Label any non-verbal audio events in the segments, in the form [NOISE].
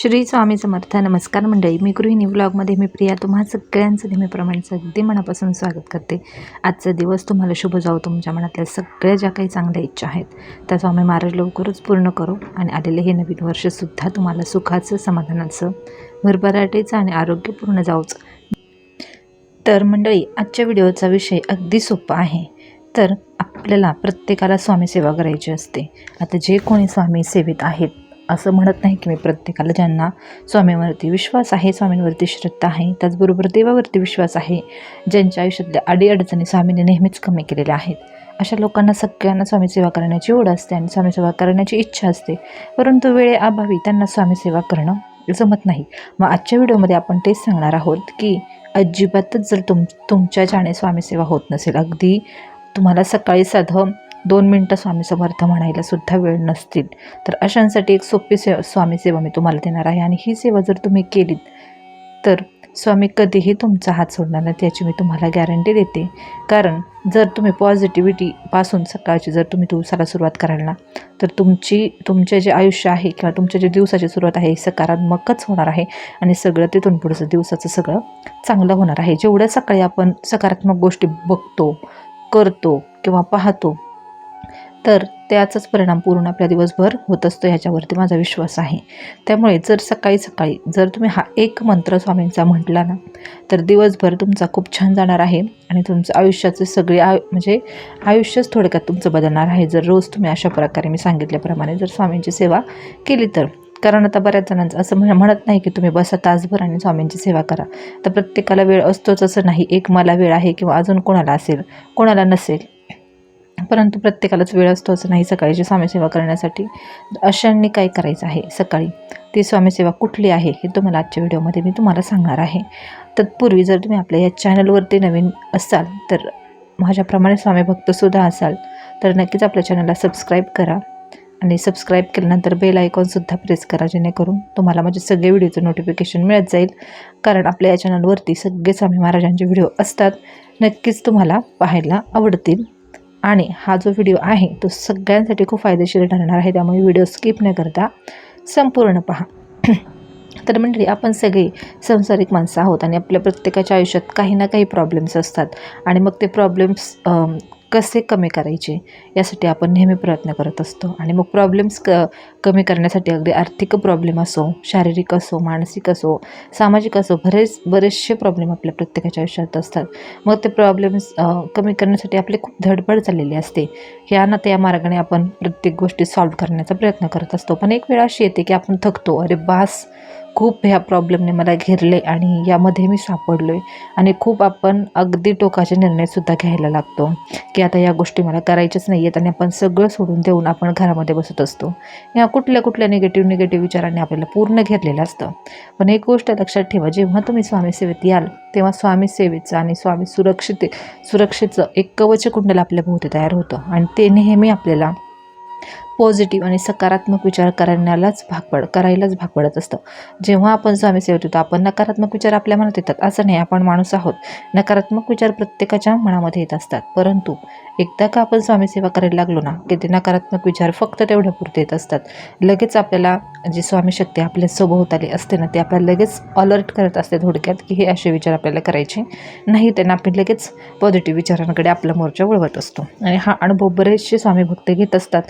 श्री स्वामी समर्थ. नमस्कार मंडळी. मी गृहिणी ब्लॉगमध्ये मी प्रिया. तुम्हा सगळ्यांचं नेहमीप्रमाणेचं अगदी मनापासून स्वागत करते. आजचा दिवस तुम्हाला शुभ जाऊ तुमच्या मनातल्या सगळ्या ज्या काही चांगल्या इच्छा आहेत त्या स्वामी महाराज लवकरच पूर्ण करू आणि आलेले हे नवीन वर्षसुद्धा तुम्हाला सुखाचं समाधानाचं भरभराटीचं आणि आरोग्यपूर्ण जाऊच तर मंडळी आजच्या व्हिडिओचा विषय अगदी सोपा आहे. तर आपल्याला प्रत्येकाला स्वामी सेवा करायची असते. आता जे कोणी स्वामी सेवेत आहेत असं म्हणत नाही की मी प्रत्येकाला ज्यांना स्वामींवरती विश्वास आहे स्वामींवरती श्रद्धा आहे त्याचबरोबर देवावरती विश्वास आहे ज्यांच्या आयुष्यातल्या अडीअडचणी स्वामीने नेहमीच कमी केलेल्या आहेत. अशा लोकांना सगळ्यांना स्वामी सेवा करण्याची ओढ असते आणि स्वामी सेवा करण्याची इच्छा असते. परंतु वेळेअभावी त्यांना स्वामी सेवा करणं जमत नाही. मग आजच्या व्हिडिओमध्ये आपण तेच सांगणार आहोत की अजिबातच जर तुम तुमच्या ज्याने स्वामीसेवा होत नसेल अगदी तुम्हाला सकाळी साधं दोन मिनटं स्वामी समर्थ म्हणायला सुद्धा वेळ नसतील. तर अशांसाठी एक सोपी से स्वामी सेवा मी तुम्हाला देणार आहे. आणि ही सेवा जर तुम्ही केलीत तर स्वामी कधीही तुमचा हात सोडणार नाही त्याची मी तुम्हाला गॅरंटी देते. कारण जर तुम्ही पॉझिटिव्हिटीपासून सकाळची जर तुम्ही दिवसाला सुरुवात कराल ना तर तुमची तुमचे जे आयुष्य आहे किंवा तुमच्या जे दिवसाची सुरुवात आहे सकारात्मकच होणार आहे. आणि सगळं तिथून पुढचं दिवसाचं सगळं चांगलं होणार आहे. जेवढ्या सकाळी आपण सकारात्मक गोष्टी बघतो करतो किंवा पाहतो तर त्याचाच परिणाम पूर्ण आपल्या दिवसभर होत असतो ह्याच्यावरती माझा विश्वास आहे. त्यामुळे जर सकाळी सकाळी जर तुम्ही हा एक मंत्र स्वामींचा म्हटला ना तर दिवसभर तुमचा खूप छान जाणार आहे आणि तुमचं आयुष्याचे सगळे आयु म्हणजे आयुष्यच थोडक्यात तुमचं बदलणार आहे. जर रोज तुम्ही अशा प्रकारे मी सांगितल्याप्रमाणे जर स्वामींची सेवा केली तर. कारण आता बऱ्याच जणांचं असं म्हण म्हणत नाही की तुम्ही बसा तासभर आणि स्वामींची सेवा करा. तर प्रत्येकाला वेळ असतोच असं नाही. एक मला वेळ आहे किंवा अजून कोणाला असेल कोणाला नसेल परंतु प्रत्येकालाच वेळ असतो असं नाही सकाळची स्वामीसेवा करण्यासाठी. अशांनी काय करायचं आहे सकाळी? ती स्वामीसेवा कुठली आहे हे तुम्हाला आजच्या व्हिडिओमध्ये मी तुम्हाला सांगणार आहे. तत्पूर्वी जर तुम्ही आपल्या या चॅनलवरती नवीन असाल तर माझ्याप्रमाणे स्वामी भक्तसुद्धा असाल तर नक्कीच आपल्या चॅनलला सबस्क्राईब करा आणि सबस्क्राईब केल्यानंतर बेल आयकॉनसुद्धा प्रेस करा जेणेकरून तुम्हाला माझे सगळे व्हिडिओचं नोटिफिकेशन मिळत जाईल. कारण आपल्या या चॅनलवरती सगळे स्वामी महाराजांचे व्हिडिओ असतात. नक्कीच तुम्हाला पाहायला आवडतील. आणि हा जो व्हिडिओ आहे तो सगळ्यांसाठी खूप फायदेशीर ठरणार आहे. त्यामुळे व्हिडिओ स्किप न करता संपूर्ण पहा. [CLEARS THROAT] तर मंडळी आपण सगळे संसारिक माणसं आहोत आणि आपल्या प्रत्येकाच्या आयुष्यात काही ना काही प्रॉब्लेम्स असतात. आणि मग ते प्रॉब्लेम्स कसे कमी करायचे यासाठी आपण नेहमी प्रयत्न करत असतो. आणि मग प्रॉब्लेम्स क कमी करण्यासाठी अगदी आर्थिक प्रॉब्लेम असो शारीरिक असो मानसिक असो सामाजिक असो बरेच बरेचसे प्रॉब्लेम आपल्या प्रत्येकाच्या आयुष्यात असतात. मग ते प्रॉब्लेम्स कमी करण्यासाठी आपली खूप धडपड चाललेली असते. या ना त्या मार्गाने आपण प्रत्येक गोष्टी सॉल्व्ह करण्याचा प्रयत्न करत असतो. पण एक वेळ अशी येते की आपण थकतो. अरे बास! खूप ह्या प्रॉब्लेमने मला घेरले आणि यामध्ये मी सापडलो आहे आणि खूप आपण अगदी टोकाचे निर्णयसुद्धा घ्यायला लागतो. की आता या गोष्टी मला करायच्याच नाही आहेत आणि आपण सगळं सोडून देऊन आपण घरामध्ये बसत असतो. या कुठल्या कुठल्या निगेटिव्ह निगेटिव्ह विचारांनी आपल्याला पूर्ण घेरलेलं असतं. पण एक गोष्ट लक्षात ठेवा जेव्हा तुम्ही स्वामी सेवेत याल तेव्हा स्वामी सेवेचं आणि स्वामी सुरक्षित सुरक्षेचं एक कवच कुंडल आपल्या भोवती तयार होतं. आणि ते नेहमी आपल्याला पॉझिटिव्ह आणि सकारात्मक विचार करण्यालाच भाग पड करायलाच भाग पडत असतं. जेव्हा आपण स्वामी सेवत होतो आपण नकारात्मक विचार आपल्या मनात येतात. असं नाही आपण माणूस आहोत. नकारात्मक विचार प्रत्येकाच्या मनामध्ये येत असतात. परंतु एकदा का आपण स्वामीसेवा करायला लागलो ना की ते नकारात्मक विचार फक्त तेवढ्या पुरते येत असतात. लगेच आपल्याला जी स्वामी शक्ती आपल्या सभोवताली असते ना ते आपल्याला लगेच अलर्ट करत असते थोडक्यात की हे असे विचार आपल्याला करायचे नाही. त्यांना आपण लगेच पॉझिटिव्ह विचारांकडे आपला मोर्चा वळवत असतो. आणि हा अनुभव बरेचसे स्वामी भक्त घेत असतात.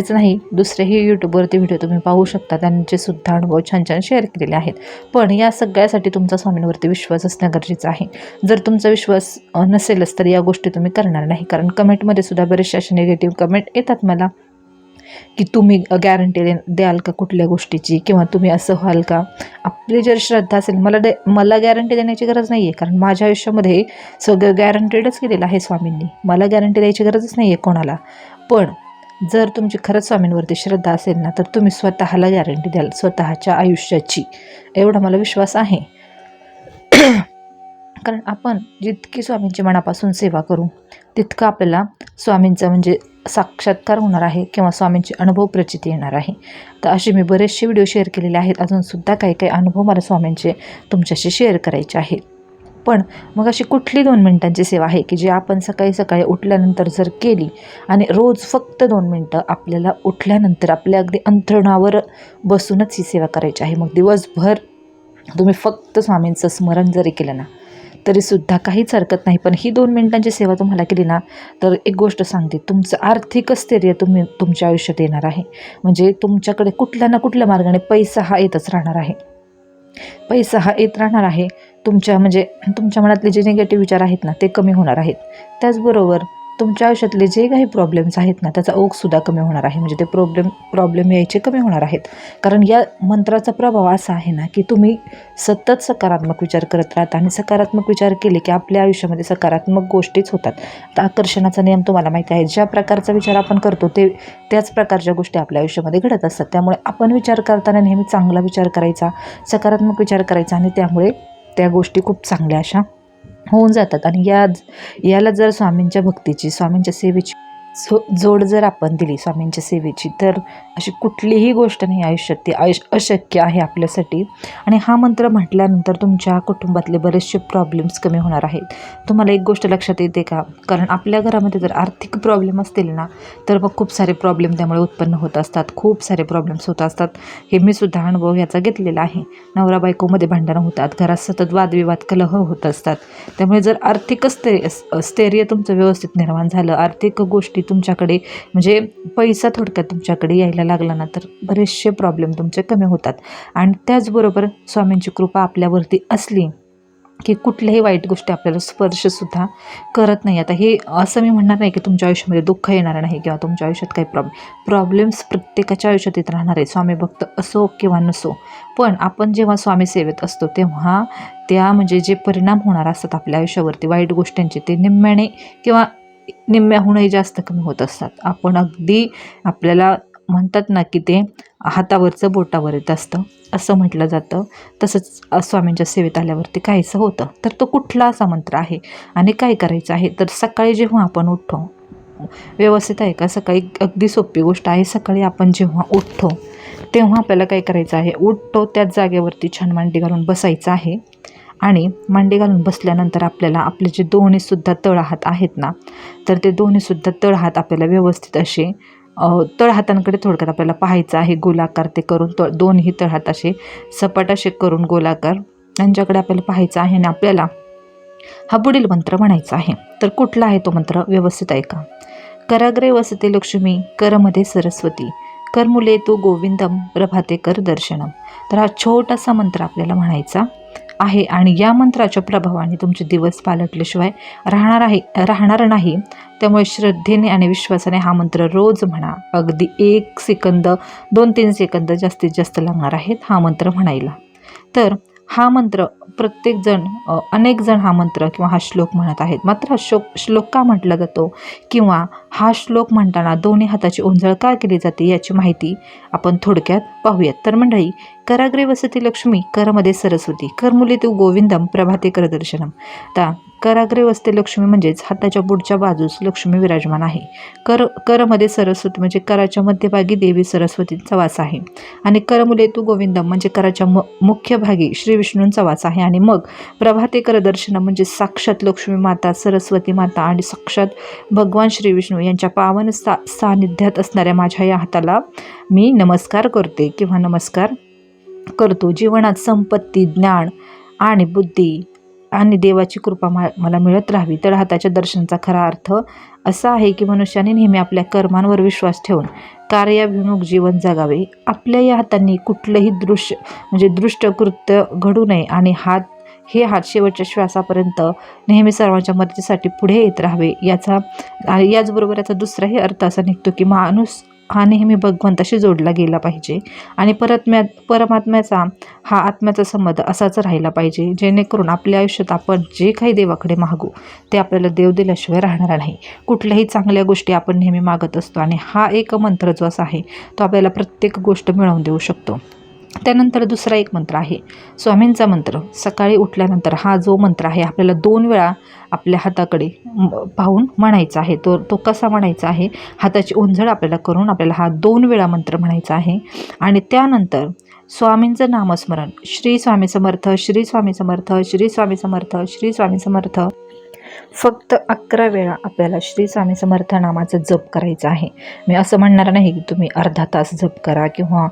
माझेच नाही. दुसरेही यूट्यूबवरती व्हिडिओ तुम्ही पाहू शकता. त्यांचे सुद्धा अनुभव छान छान शेअर केलेले आहेत. पण या सगळ्यासाठी तुमचा स्वामींवरती विश्वास असणं गरजेचं आहे. जर तुमचा विश्वास नसेलच तर या गोष्टी तुम्ही करणार नाही. कारण कमेंटमध्ये सुद्धा बरेचसे असे निगेटिव्ह कमेंट येतात मला. की तुम्ही गॅरंटी दे द्याल का कुठल्या गोष्टीची? किंवा तुम्ही असं व्हाल का? आपली जर श्रद्धा असेल मला दे मला गॅरंटी देण्याची गरज नाही आहे कारण माझ्या आयुष्यामध्ये सगळं गॅरंटेडच केलेलं आहे स्वामींनी. मला गॅरंटी द्यायची गरजच नाही आहे कोणाला. पण जर तुमची खरंच स्वामींवरती श्रद्धा असेल ना तर तुम्ही स्वतःला गॅरंटी द्याल स्वतःच्या आयुष्याची. एवढा मला विश्वास आहे. [CLEARS THROAT] कारण आपण जितकी स्वामींची मनापासून सेवा करू तितकं आपल्याला स्वामींचा म्हणजे साक्षात्कार होणार आहे किंवा स्वामींची अनुभव प्रचिती येणार आहे. तर असे मी बरेचसे व्हिडिओ शेअर केलेले आहेत. अजूनसुद्धा काही काही अनुभव मला स्वामींचे तुमच्याशी शेअर करायचे आहेत. पण मग अशी कुठली दोन मिनटांची सेवा आहे की जी आपण सकाळी सकाळी उठल्यानंतर जर केली आणि रोज फक्त दोन मिनटं आपल्याला उठल्यानंतर आपल्या अगदी अंथरुणावर बसूनच ही सेवा करायची आहे. मग दिवसभर तुम्ही फक्त स्वामींचं स्मरण जरी केलं ना तरीसुद्धा काहीच हरकत नाही. पण ही दोन मिनटांची सेवा तुम्हाला केली ना तर एक गोष्ट सांगते. तुमचं आर्थिक स्थैर्य तुम्ही तुमच्या आयुष्यात येणार आहे. म्हणजे तुमच्याकडे कुठल्या ना कुठल्या मार्गाने पैसा हा येतच राहणार आहे. पैसा हा येत राहणार आहे. तुमच्या म्हणजे तुमच्या मनातले जे निगेटिव्ह विचार आहेत ना ते कमी होणार आहेत. त्याचबरोबर तुमच्या आयुष्यातले जे काही प्रॉब्लेम्स आहेत ना त्याचा ओघसुद्धा कमी होणार आहे. म्हणजे ते प्रॉब्लेम प्रॉब्लेम यायचे कमी होणार आहेत. कारण या मंत्राचा प्रभाव असा आहे ना की तुम्ही सतत सकारात्मक विचार करत राहता आणि सकारात्मक विचार केले की आपल्या आयुष्यामध्ये सकारात्मक गोष्टीच होतात. आता आकर्षणाचा नियम तुम्हाला माहिती आहे ज्या प्रकारचा विचार आपण करतो ते त्याच प्रकारच्या गोष्टी आपल्या आयुष्यामध्ये घडत असतात. त्यामुळे आपण विचार करताना नेहमी चांगला विचार करायचा सकारात्मक विचार करायचा आणि त्यामुळे त्या गोष्टी खूप चांगल्या अशा होऊन जातात. आणि या याला जर स्वामींच्या भक्तीची स्वामींच्या सेवेची सो जोड जर आपण दिली स्वामींच्या सेवेची तर अशी कुठलीही गोष्ट नाही आयुष्यात. ती आयुष अशक्य आहे आपल्यासाठी. आणि हा मंत्र म्हटल्यानंतर तुमच्या कुटुंबातले बरेचसे प्रॉब्लेम्स कमी होणार आहेत. तुम्हाला एक गोष्ट लक्षात येते का? कारण आपल्या घरामध्ये जर आर्थिक प्रॉब्लेम असतील ना तर मग खूप सारे प्रॉब्लेम त्यामुळे उत्पन्न होत असतात. खूप सारे प्रॉब्लेम्स होत असतात. हे मी सुद्धा अनुभव याचा घेतलेला आहे. नवरा बायकोमध्ये भांडणं होतात. घरात सतत वादविवाद कलह होत असतात. त्यामुळे जर आर्थिक स्थैर्य स्थैर्य तुमचं व्यवस्थित निर्माण झालं आर्थिक गोष्टी तुमच्याकडे म्हणजे पैसा थोडक्यात तुमच्याकडे यायला लागला ना तर बरेचसे प्रॉब्लेम तुमचे कमी होतात. आणि त्याचबरोबर स्वामींची कृपा आपल्यावरती असली की कुठल्याही वाईट गोष्टी आपल्याला स्पर्शसुद्धा करत नाही. आता हे असं मी म्हणणार नाही की तुमच्या आयुष्यामध्ये दुःख येणार नाही किंवा तुमच्या आयुष्यात काही प्रॉब्लेम प्रॉब्लेम्स प्रत्येकाच्या आयुष्यात येत राहणार आहे स्वामी भक्त असो किंवा नसो पण आपण जेव्हा स्वामी सेवेत असतो तेव्हा त्या म्हणजे जे परिणाम होणार असतात आपल्या आयुष्यावरती वाईट गोष्टींचे ते निम्म्याने किंवा निम्म्याहूनही जास्त कमी होत असतात. आपण अगदी आपल्याला म्हणतात ना की ते हातावरचं बोटावर येत असतं असं म्हटलं जातं. तसंच स्वामींच्या सेवेत आल्यावरती काहीसं होतं. तर तो कुठला असा मंत्र आहे? आणि काय करायचं आहे? तर सकाळी जेव्हा आपण उठतो व्यवस्थित आहे का? सकाळी अगदी सोपी गोष्ट आहे सकाळी आपण जेव्हा उठतो तेव्हा आपल्याला काय करायचं आहे? उठतो त्याच जागेवरती छान मांडी घालून बसायचं आहे. आणि मांडी घालून बसल्यानंतर आपल्याला आपले जे दोन्हीसुद्धा तळहात आहेत ना तर ते दोन्हीसुद्धा तळहात आपल्याला व्यवस्थित असे तळहातांकडे थोडक्यात आपल्याला पाहायचं आहे. गोलाकार ते करून तळ दोन्ही तळहात असे सपाट असे करून गोलाकार त्यांच्याकडे आपल्याला पाहायचं आहे आणि आपल्याला हा पुढील मंत्र म्हणायचा आहे. तर कुठला आहे तो मंत्र? व्यवस्थित ऐका. कराग्रे वसते लक्ष्मी करमध्ये सरस्वती करमुले तू गोविंदम प्रभाते कर दर्शनम. तर हा छोटासा मंत्र आपल्याला म्हणायचा. आहे आणि या मंत्राच्या प्रभावाने तुमचे दिवस पालटल्याशिवाय राहणार आहे राहणार नाही. त्यामुळे श्रद्धेने आणि विश्वासाने हा मंत्र रोज म्हणा. अगदी एक सेकंद दोन तीन सेकंद जास्तीत जास्त लागणार आहेत हा मंत्र म्हणायला. तर हा मंत्र प्रत्येकजण अनेक जण हा मंत्र किंवा हा श्लोक म्हणत आहेत. मात्र हा श्लोक श्लोक का म्हटला जातो? किंवा हा श्लोक म्हणताना दोन्ही हाताची ओंजळ का केली जाते याची माहिती आपण थोडक्यात पाहूयात. तर मंडळी कराग्रे वसती लक्ष्मी करमध्ये सरस्वती करमुली तू गोविंदम प्रभाते करदर्शनम. आता कराग्रे वसते लक्ष्मी म्हणजेच हाताच्या पुढच्या बाजूस लक्ष्मी विराजमान आहे. कर करमध्ये सरस्वती म्हणजे कराच्या मध्यभागी देवी सरस्वतींचा वास आहे. आणि करमुले तू गोविंदम म्हणजे कराच्या म मुख्य भागी श्री विष्णूंचा वास आहे. आणि मग प्रभाते करदर्शन म्हणजे साक्षात लक्ष्मी माता सरस्वती माता आणि साक्षात भगवान श्री विष्णू यांच्या पावन सा सानिध्यात असणाऱ्या माझ्या या हाताला मी नमस्कार करते किंवा नमस्कार करतो. जीवनात संपत्ती ज्ञान आणि बुद्धी आणि देवाची कृपा मा मला मिळत राहावी. तर हाताच्या दर्शनाचा खरा अर्थ असा आहे की मनुष्याने नेहमी आपल्या कर्मांवर विश्वास ठेवून कार्याभिमुख जीवन जगावे. आपल्या या हातांनी कुठलंही दृश्य म्हणजे दृष्ट कृत्य घडू नये आणि हात हे हात शेवटच्या श्वासापर्यंत नेहमी सर्वांच्या मदतीसाठी पुढे येत राहावे. याचा याचबरोबर याचा दुसराही अर्थ असा निघतो की माणूस हा नेहमी भगवंताशी जोडला गेला पाहिजे. आणि परतम्या परमात्म्याचा हा आत्म्याचा संबंध असाच राहिला पाहिजे. जेणेकरून आपल्या आयुष्यात आपण जे काही देवाकडे मागू ते आपल्याला देव दिल्याशिवाय राहणार नाही. कुठल्याही चांगल्या गोष्टी आपण नेहमी मागत असतो आणि हा एक मंत्र जो असा आहे तो आपल्याला प्रत्येक गोष्ट मिळवून देऊ शकतो. त्यानंतर दुसरा एक मंत्र आहे. स्वामींचा मंत्र. सकाळी उठल्यानंतर हा जो मंत्र आहे आपल्याला दोन वेळा आपल्या हाताकडे पाहून म्हणायचा आहे. तो तो कसा म्हणायचा आहे? हाताची ओंझळ आपल्याला करून आपल्याला हा दोन वेळा मंत्र म्हणायचा आहे. आणि त्यानंतर स्वामींचं नामस्मरण. श्री स्वामी समर्थ श्री स्वामी समर्थ श्री स्वामी समर्थ श्री स्वामी समर्थ. फक्त अकरा वेळा आपल्याला श्री स्वामी समर्थ नामाचं जप करायचं आहे. मी असं म्हणणार नाही की तुम्ही अर्धा तास जप करा किंवा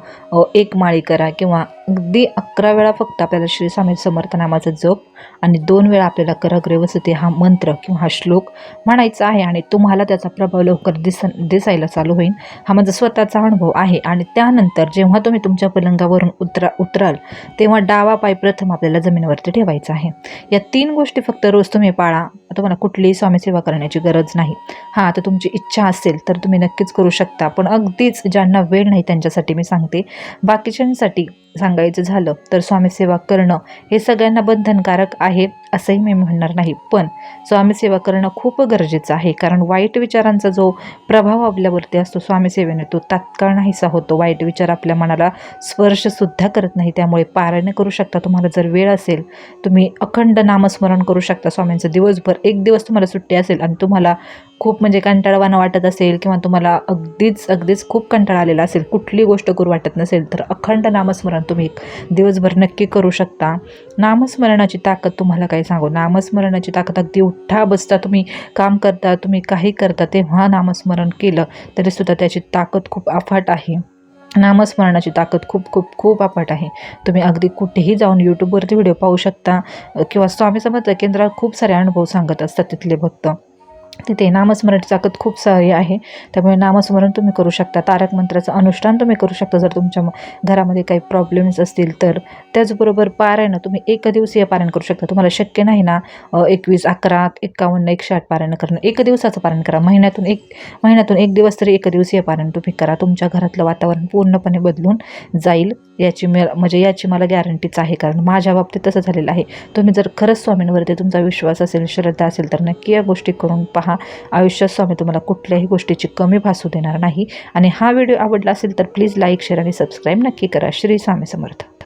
एक माळी करा किंवा अगदी अकरा वेळा फक्त आपल्याला श्री स्वामी समर्थ नामाचा जप आणि दोन वेळा आपल्याला करग्रे वसते हा मंत्र किंवा हा श्लोक म्हणायचा आहे आणि तुम्हाला त्याचा प्रभाव लवकर दिस दिसायला चालू होईल. हा माझा स्वतःचा अनुभव आहे आणि त्यानंतर जेव्हा तुम्ही तुमच्या पलंगावरून उतरा उतराल तेव्हा डावा पाय प्रथम आपल्याला जमिनीवरती ठेवायचा आहे. या तीन गोष्टी फक्त रोज तुम्ही पाळा. तुम्हाला कुठलीही स्वामीसेवा करण्याची गरज नाही. हां आता तुमची इच्छा असेल तर तुम्ही नक्कीच करू शकता. पण अगदीच ज्यांना वेळ नाही त्यांच्यासाठी मी सांगते. बाकीच्यांसाठी सांगायचं झालं तर स्वामीसेवा करणं हे सगळ्यांना बंधनकारक आहे असंही मी म्हणणार नाही. पण स्वामीसेवा करणं खूप गरजेचं आहे कारण वाईट विचारांचा जो प्रभाव आपल्यावरती असतो स्वामीसेवेने तो तात्काळ नाहीसा होतो. वाईट विचार आपल्या मनाला स्पर्शसुद्धा करत नाही त्यामुळे पारायण करू शकता तुम्हाला जर वेळ असेल तुम्ही अखंड नामस्मरण करू शकता. स्वामींचं दिवसभर एक दिवस तुम्हाला सुट्टी असेल आणि तुम्हाला खूप म्हणजे कंटाळवाणं वाटत असेल किंवा तुम्हाला अगदीच अगदीच खूप कंटाळा आलेला असेल कुठली गोष्ट करू वाटत नसेल तर अखंड नामस्मरण तुम्ही दिवसभर नक्की करू शकता. नामस्मरणाची ताकद तुम्हाला काय सांगू. नामस्मरणाची ताकद अगदी उठा बसता तुम्ही काम करता तुम्ही काही करता तेव्हा नामस्मरण केलं तरीसुद्धा त्याची ताकद खूप अफाट आहे. नामस्मरणाची ताकद खूप खूप खूप अफाट आहे. तुम्ही अगदी कुठेही जाऊन यूट्यूबवरती व्हिडिओ पाहू शकता. किंवा स्वामी समर्थ केंद्रात खूप सारे अनुभव सांगत असतात तिथले भक्त. तिथे नामस्मरणाची ताकद खूप सारी आहे. त्यामुळे नामस्मरण तुम्ही करू शकता. तारक मंत्राचं अनुष्ठान तुम्ही करू शकता. जर तुमच्या म- घरामध्ये काही प्रॉब्लेम्स असतील तर. त्याचबरोबर पारायण तुम्ही एक दिवसीय पारायण करू शकता. तुम्हाला शक्य नाही ना एकवीस अकरा एकावन्न एकशे आठ पारायण करणं. एक दिवसाचं पारायण करा. महिन्यातून एक महिन्यातून एक दिवस तरी एक दिवसीय पारायण तुम्ही करा. तुमच्या घरातलं वातावरण पूर्णपणे बदलून जाईल. याची मे म्हणजे याची मला गॅरंटीच आहे. कारण माझ्या बाबतीत तसं झालेलं आहे. तुम्ही जर खरंच स्वामींवरती तुमचा विश्वास असेल श्रद्धा असेल तर नक्की या गोष्टी करून पहा. आयुष्यात स्वामी तुम्हाला कुठल्याही गोष्टीची कमी भासू देणार नाही. आणि हा व्हिडिओ आवडला असेल तर प्लीज लाईक शेअर आणि सबस्क्राईब नक्की करा. श्री स्वामी समर्थ.